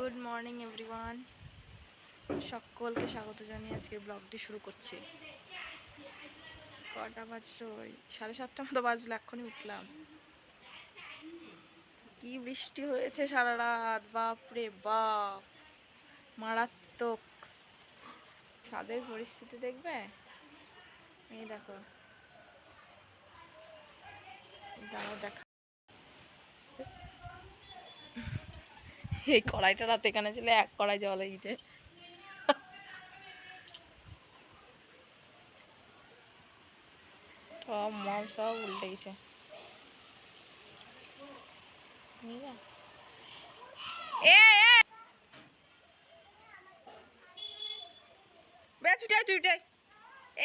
Good morning everyone সকলকে স্বাগত জানিয়ে আজকে ব্লগটি শুরু করছি। কটা বাজলো? ওই সাড়ে সাতটা মতো বাজলো, এক্ষুনি উঠলাম। কি বৃষ্টি হয়েছে সারা রাত, বাপরে বাপ! মারাত্মক। ছাদের পরিস্থিতি দেখবে? এই দেখো। দাঁড়াও দেখা। এই কড়াইটা রাতে এখানে ছিল, এক কড়াই জল হয়ে গেছে সব মল সব উল্টে গেছে।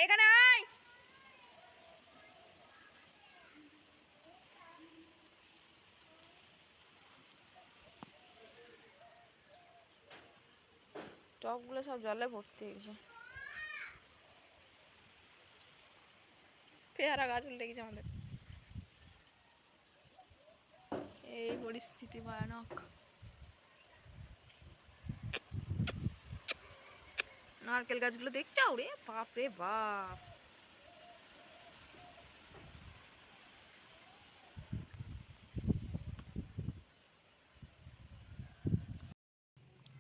এখানে আয়! টবগুলো সব জলে ভর্তি হয়ে গেছে পেয়ারা গাছ উল্টে গেছে আমাদের এই পরিস্থিতি ভয়ানক। নারকেল গাছগুলো দেখছ? রে বাপ রে বাপ।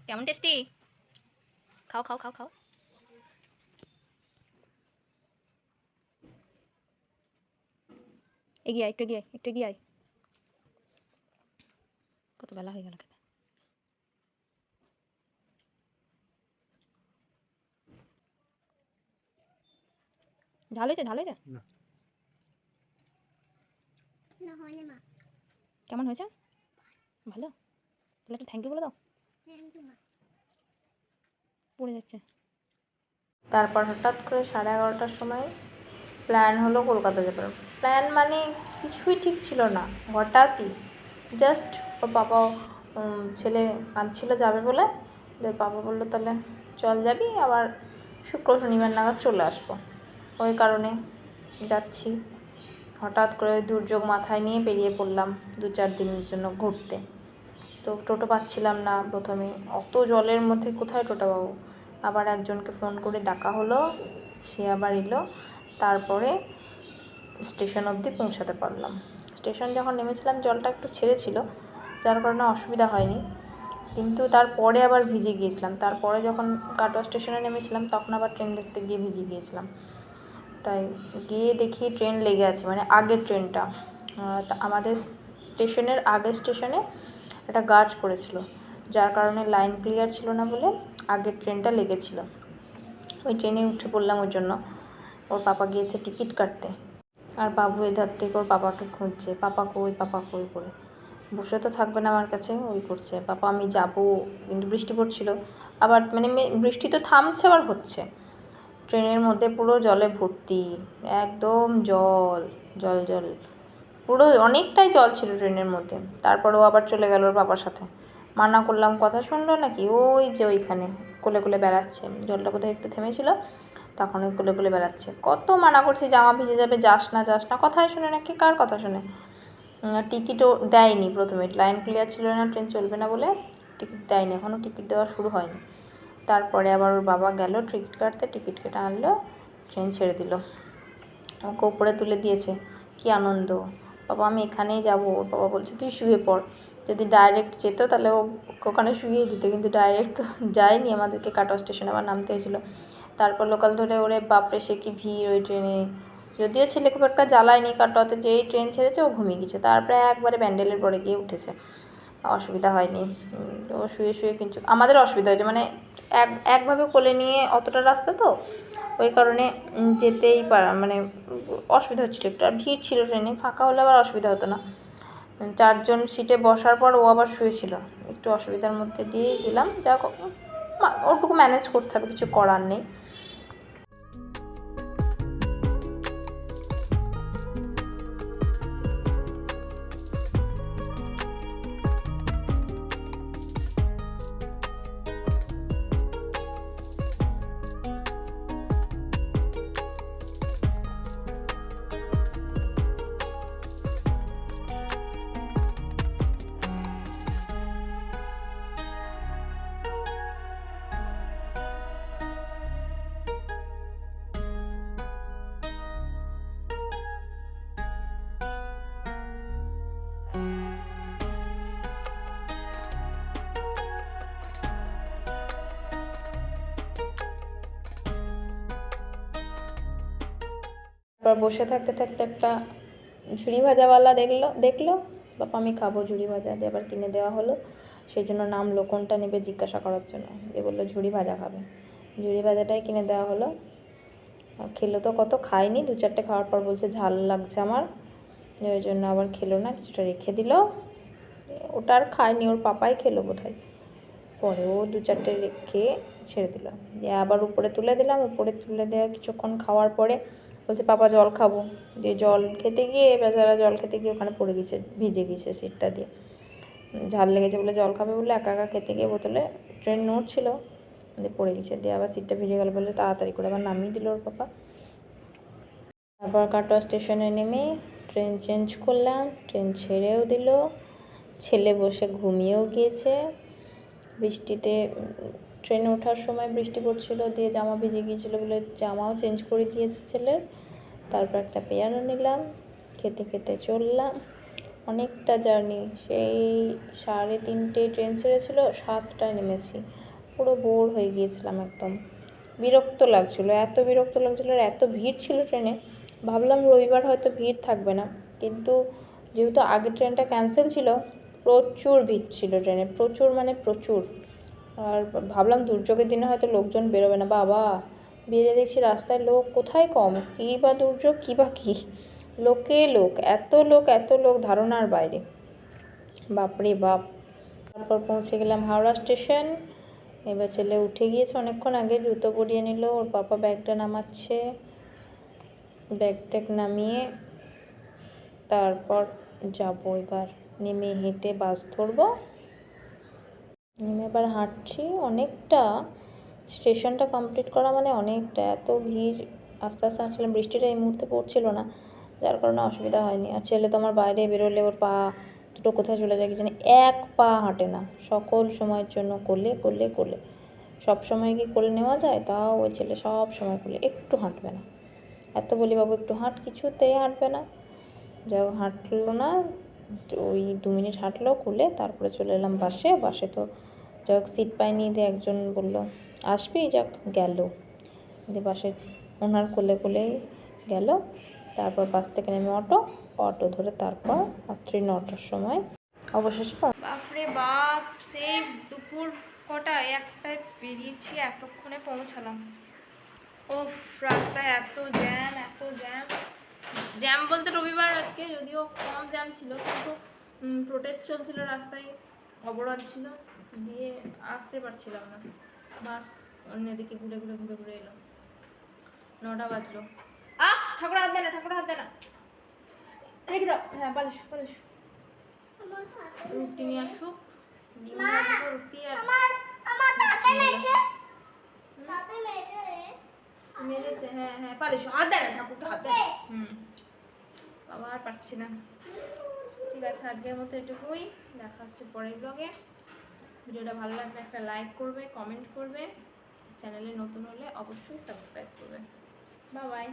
কেমন টেস্টি? খাও খাও খাও খাও এগিয়ে আয় একটু এগিয়ে আয় একটু এগিয়ে আয় কত বেলা হয়ে গেল খেতে ঝাল হয়েছে ঝাল হয়েছে না। না হয়নি মা কেমন হয়েছে ভালো তাহলে একটা থ্যাংক ইউ বলে দাও থ্যাংক ইউ মা পড়ে যাচ্ছে। তারপর হঠাৎ করে সাড়ে এগারোটার সময় প্ল্যান হলো কলকাতা যাবার প্ল্যান মানে কিছুই ঠিক ছিল না, হঠাৎই জাস্ট ওর বাবা ছেলে কাঁদছিল যাবে বলে। যে বাবা বলল, তাহলে চল যাবি, আবার শুক্র শনিবার নাগাদ চলে আসব। ওই কারণে যাচ্ছি। হঠাৎ করে দুর্যোগ মাথায় নিয়ে বেরিয়ে পড়লাম দু চার দিনের জন্য ঘুরতে। তো টোটো পাচ্ছিলাম না প্রথমে। অত জলের মধ্যে কোথায় টোটো পাবো? আবার একজনকে ফোন করে ডাকা হলো, সে আবার এলো, তারপরে স্টেশন অবধি পৌঁছাতে পারলাম। স্টেশন যখন নেমেছিলাম, জলটা একটু ছেড়েছিল, যার কারণে অসুবিধা হয়নি। কিন্তু তারপরে আবার ভিজে গিয়েছিলাম। তারপরে যখন কাটোয়া স্টেশনে নেমেছিলাম, তখন আবার ট্রেন দেখতে গিয়ে ভিজে গিয়েছিলাম। তাই গিয়ে দেখি ট্রেন লেগে আছে মানে আগের ট্রেনটা আমাদের স্টেশনের আগের স্টেশনে একটা গাছ পড়েছিল, যার কারণে লাইন ক্লিয়ার ছিল না বলে আগের ট্রেনটা লেগেছিল। ওই ট্রেনে উঠে পড়লাম ওর জন্য। ওর পাপা গিয়েছে টিকিট কাটতে। আর বাবু এধার থেকে ওর পাপাকে খুঁজছে, পাপা কই পাপা কই করে? বসে তো থাকবে না আমার কাছে, ওই করছে, পাপা, আমি যাব। কিন্তু বৃষ্টি পড়ছিল। আবার মানে বৃষ্টি তো থামছে, আবার হচ্ছে। ট্রেনের মধ্যে পুরো জলে ভর্তি, একদম জল জল জল। পুরো অনেকটাই জল ছিল ট্রেনের মধ্যে। তারপর ও আবার চলে গেল ওর বাবার সাথে। মানা করলাম কথা শুনলো নাকি? ওই যে ওইখানে, কোলে কোলে বেড়াচ্ছে। জলটা কোথায় একটু থেমেছিল, তখন ওই কোলে কোলে বেড়াচ্ছে। কত মানা করছে, জামা ভিজে যাবে, যাস না যাস না, কথাই শুনে নাকি, কার কথা শুনে? টিকিটও দেয়নি প্রথমে। লাইন ক্লিয়ার ছিল না, ট্রেন চলবে না বলে টিকিট দেয়নি, এখনও টিকিট দেওয়া শুরু হয়নি। তারপরে আবার ওর বাবা গেল, টিকিট কাটতে, টিকিট কেটে আনলো, ট্রেন ছেড়ে দিল। ওকে উপরে তুলে দিয়েছে। কি আনন্দ। বাবা, আমি এখানেই যাব। ওর বাবা বলছে, তুই শুয়ে পড়। যদি ডাইরেক্ট যেত তাহলে ও ওখানে শুয়েই দিত। কিন্তু ডাইরেক্ট তো যায়নি। আমাদেরকে কাটোয়া স্টেশনে আবার নামতে হয়েছিল। তারপর লোকাল ধরে ওরে, বাপরে, সে কি ভিড় ওই ট্রেনে যদিও ছেলে খুব একটা জ্বালায়নি, কাটোয়াতে যেই ট্রেন ছেড়েছে, ও ঘুমিয়ে গেছে। তারপরে একবারে ব্যান্ডেলের পরে গিয়ে উঠেছে। অসুবিধা হয়নি। ও শুয়ে শুয়ে কিছু আমাদের অসুবিধা হয়েছে। মানে এক, একভাবে কোলে নিয়ে অতটা রাস্তা তো ওই কারণে যেতেই পারা মানে অসুবিধা হচ্ছিল একটু। আর ভিড় ছিল ট্রেনে, ফাঁকা হলে আবার অসুবিধা হতো না। চারজন সিটে বসার পর ও আবার শুয়েছিল। একটু অসুবিধার মধ্যে দিয়েই গেলাম যা ওটুকু ম্যানেজ করতে হবে, কিছু করার নেই। তারপর বসে থাকতে থাকতে একটা ঝুড়ি ভাজাওয়ালা দেখল দেখল? বাবা, আমি খাব ঝুড়ি ভাজা। দিয়ে আবার কিনে দেওয়া হলো। সেই জন্য নামলো কোনটা নেবে জিজ্ঞাসা করার জন্য। দিয়ে বলল, ঝুড়ি ভাজা খাবে। ঝুড়ি ভাজাটাই কিনে দেওয়া হলো। খেলো তো কত, খায়নি। দু চারটে খাওয়ার পর বলছে, ঝাল লাগছে আমার। ওই জন্য আবার খেলো না, কিছুটা রেখে দিল। ওটা আর খায়নি, ওর পাপাই খেলো বোধহয়। পরে ও দু চারটে রেখে ছেড়ে দিল। দিয়ে আবার উপরে তুলে দিলাম। উপরে তুলে দেওয়া কিছুক্ষণ খাওয়ার পরে বলছে, পাপা, জল খাব। দিয়ে জল খেতে গিয়ে বেচারা জল খেতে গিয়ে ওখানে পড়ে গেছে, ভিজে গেছে সিটটা দিয়ে। ঝাল লেগেছে বলে জল খাবে বলে একা একা খেতে গিয়ে বোতলে ট্রেন নড়ছিল, দিয়ে পড়ে গেছে। দিয়ে আবার সিটটা ভিজে গেল বলে তাড়াতাড়ি করে আবার নামিয়ে দিল ওর পাপা। তারপর কাটোয়া স্টেশনে নেমে ট্রেন চেঞ্জ করলাম, ট্রেন ছেড়েও দিল, ছেলে বসে ঘুমিয়েও গিয়েছে, বৃষ্টিতে ট্রেনে ওঠার সময় বৃষ্টি পড়ছিল, দিয়ে জামা ভিজে গিয়েছিল বলে জামাও চেঞ্জ করে দিয়েছে ছেলের। তারপর একটা পেয়ারা নিলাম, খেতে খেতে চললাম। অনেকটা জার্নি সেই সাড়ে তিনটে ট্রেন ছেড়েছিল, সাতটায় নেমেছি। পুরো বোর হয়ে গিয়েছিলাম একদম। বিরক্ত লাগছিল, এত বিরক্ত লাগছিল আর এত ভিড় ছিল ট্রেনে। ভাবলাম রবিবার হয়তো ভিড় থাকবে না, কিন্তু যেহেতু আগের ট্রেনটা ক্যান্সেল ছিল, প্রচুর ভিড় ছিল ট্রেনে, প্রচুর মানে প্রচুর। আর ভাবলাম দুর্যোগের দিনে হয়তো লোকজন বেরোবে না। বাবা, বেরিয়ে দেখছি রাস্তায় লোক কোথায় কম? কী বা দুর্যোগ, কী বা কী? লোকে লোক, এত লোক এত লোক ধারণার বাইরে। বাপরে বাপ। তারপর পৌঁছে গেলাম হাওড়া স্টেশন। এবার ছেলে উঠে গিয়েছে, অনেকক্ষণ আগে জুতো পরিয়ে নিল, ওর পাপা ব্যাগটা নামাচ্ছে। ব্যাগ ট্যাগ নামিয়ে তারপর যাব এবার। নেমে হেঁটে বাস ধরবো। নেমে এবার হাঁটছি। অনেকটা স্টেশনটা কমপ্লিট করা মানে অনেকটা। এত ভিড়, আস্তে আস্তে আসছিলাম বৃষ্টিটা এই মুহূর্তে পড়ছিল না, যার কারণে অসুবিধা হয়নি। আর ছেলে তো আমার বাইরে বেরোলে ওর পা দুটো কোথায় চলে যায় কি জানি এক পা হাঁটে না। সকল সময়ের জন্য কোলে কোলে কোলে সব সময় কি কোলে নেওয়া যায়? তাও ওই ছেলে সব সময় কোলে একটু হাঁটবে না। এত বলি বাবু, একটু হাঁট। কিছুতেই হাঁটবে না। যাই হাঁটলো না। ওই দু মিনিট হাঁটলো খুলে তারপরে চলে এলাম বাসে। বাসে তো যাই হোক সিট পাইনি দিয়ে একজন বলল। আসবি? যাক, গেল। দিয়ে বাসে ওনার কোলে কোলেই গেল। তারপর বাস থেকে নেমে অটো অটো ধরে তারপর রাত্রি নটার সময় অবশেষে বাপরে বাপ, সেই দুপুর কটা একটায় বেরিয়েছি, এতক্ষণে পৌঁছালাম। ওফ রাস্তায় এত জ্যাম এত জ্যাম। জ্যাম বলতে রবিবার আজকে, যদিও কম জ্যাম ছিল, কিন্তু প্রোটেস্ট চলছিল রাস্তায়, অবরোধ ছিল। দিয়ে আসতে পারছিলাম না। বাস অন্যদিকে ঘুরে ঘুরে ঘুরে ঘুরে এলো। নটা বাজলো। আহ! ঠাকুর হাত দে না ঠাকুর হাত দে না। রেখে দাও। হ্যাঁ বালিশ বালিশ রুটি নিয়ে আসুক রুটি আর মেরেছে। হ্যাঁ হ্যাঁ পালিশ। হাত দেয় না ঠাকুরকে হাত দেয় হুম। বাবা আর পারছি না। ঠিক আছে আজকের মতো এটুকুই। দেখা হচ্ছে পরের ব্লগে ভিডিওটা ভালো লাগলে একটা লাইক করবে কমেন্ট করবে। চ্যানেলে নতুন হলে অবশ্যই সাবস্ক্রাইব করবে। Bye bye